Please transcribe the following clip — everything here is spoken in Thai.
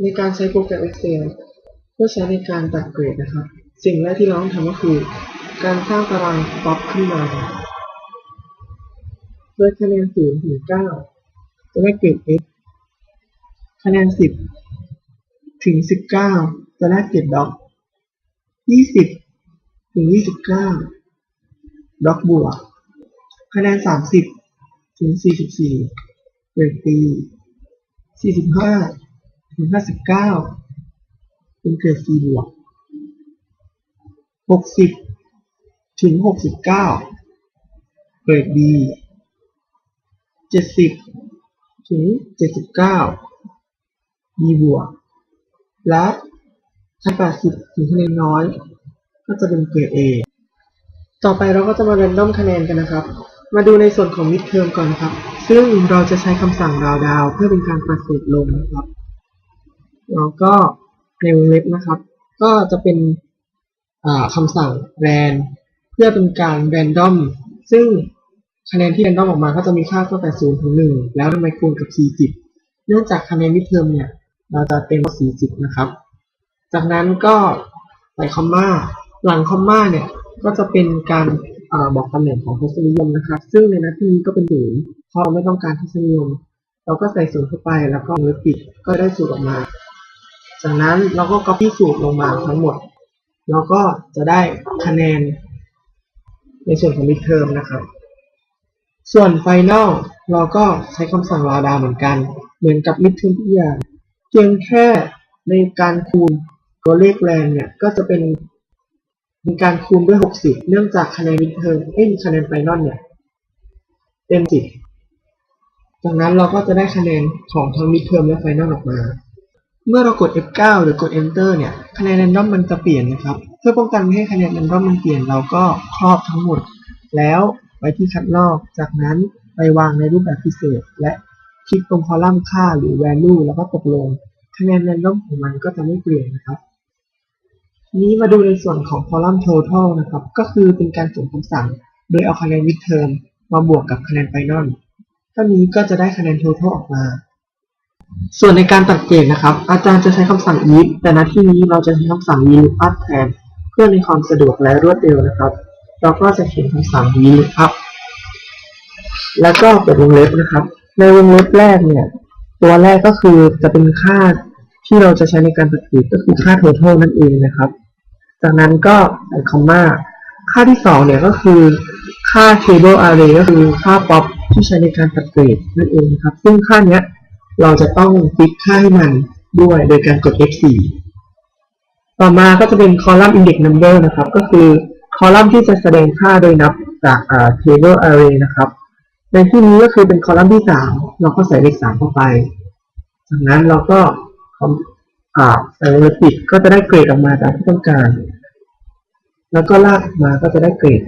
ในการใช้โปรแกรม Excel เพื่อใช้ในการตัดเกรดนะครับ สิ่งแรกที่เราต้องทำก็คือ การสร้างตารางป๊อปขึ้นมาโดยคะแนน0ถึง9จะได้เกรด F คะแนน 10 ถึง 19 จะได้เกรดด็อก20 ถึง 29 ด็อกบวก คะแนน 30 ถึง 44 เกรด B 45 ถึง59เป็นเกรด C บวก60ถึง69เกรด B 70ถึง79 B บวก และถ้า80ถึงคะแนนน้อย ก็จะเป็นเกรด A ต่อไปเราก็จะมาเรนดอมคะแนนกันนะครับ มาดูในส่วนของ mid term ก่อนนะครับ ซึ่งเราจะใช้คำสั่งราวดาวเพื่อเป็นการประเสริฐลงนะครับ แล้วก็ในวงเล็บนะครับ ก็จะเป็นคำสั่ง ran เพื่อเป็นการ random ซึ่งคะแนนที่ random ออกมาก็จะมีค่าตั้งแต่0ถึง1 แล้วทำไมคูณกับ 40 เนื่องจากคะแนน mid term เนี่ย เราจะเต็มว่า40 นะครับ จากนั้นก็ใส่คอมมาหลังคอมมาเนี่ย ก็จะเป็นการอบอกตำแหน่งของทศนิยมนะครับ ซึ่งในหน้าที่นี้ก็เป็นศูนย์เพราะเราไม่ต้องการทศนิยม เราก็ใส่ศูนย์เข้าไปแล้วก็เล็บปิดก็ได้สูตรออกมา จากนั้นเราก็ copy สูตรลงมาทั้งหมดแล้วก็จะได้คะแนน ในส่วนของ midterm นะครับ ส่วน final เราก็ใช้คำสั่ง raw down เหมือนกัน เหมือนกับ midterm ทุกอย่างเพียงแค่ในการคูณตัวเลขแรงเนี่ย ก็จะเป็นเป็นการคูณด้วย 60 เนื่องจากคะแนน midterm เอ้ยคะแนน final เนี่ยเต็ม10จากนั้นเราก็จะได้คะแนนของทั้ง midterm และ final ออกมา เมื่อเรากด F9 หรือกด Enter เนี่ยคะแนน random มันจะเปลี่ยนนะครับ เพื่อป้องกันไม่ให้คะแนน random มันเปลี่ยนเราก็ครอบทั้งหมด แล้วไปที่คัดลอก จากนั้นไปวางในรูปแบบพิเศษ และคลิกตรงคอลัมน์ค่าหรือ value แล้วก็ตกลงคะแนน random ของมันก็จะไม่เปลี่ยนนะครับนี้มาดูในส่วนของคอลัมน์ total นะครับ ก็คือเป็นการส่งคำสั่ง โดยเอาคะแนน midterm มาบวกกับคะแนน final เท่านี้ก็จะได้คะแนน total ออกมา ส่วนในการตัดเกรดนะครับ อาจารย์จะใช้คำสั่ง if แต่ณที่นี้เราจะใช้คำสั่ง vlookup แทน เพื่อในความสะดวกและรวดเร็วนะครับ เราก็จะเขียนคำสั่ง vlookup แล้วก็เปิดวงเล็บนะครับ ในวงเล็บแรกเนี่ย ตัวแรกก็คือจะเป็นค่าที่เราจะใช้ในการตัดเกรดก็คือค่า total นั่นเองนะครับ จากนั้นก็ใส่คอมมาค่าที่สองเนี่ยก็คือค่า table array ก็คือค่า pop ที่ใช้ในการตัดเกรดนั่นเองนะครับ ซึ่งค่าเนี้ย เราจะต้องฟิกค่าให้มันด้วยโดยการกด F4 ต่อมาก็จะเป็นคอลัมน์ index number นะครับ ก็คือคอลัมน์ที่จะแสดงค่าโดยนับจากอ่า table array นะครับ ในที่นี้ก็คือเป็นคอลัมน์ที่ 3 เราก็ใส่เลข 3 เข้าไป จากนั้นเราก็คอาใส่วงเล็บปิดก็จะได้เกรดออกมาตามที่ต้องการ แล้วก็ลากมาก็จะได้เกรด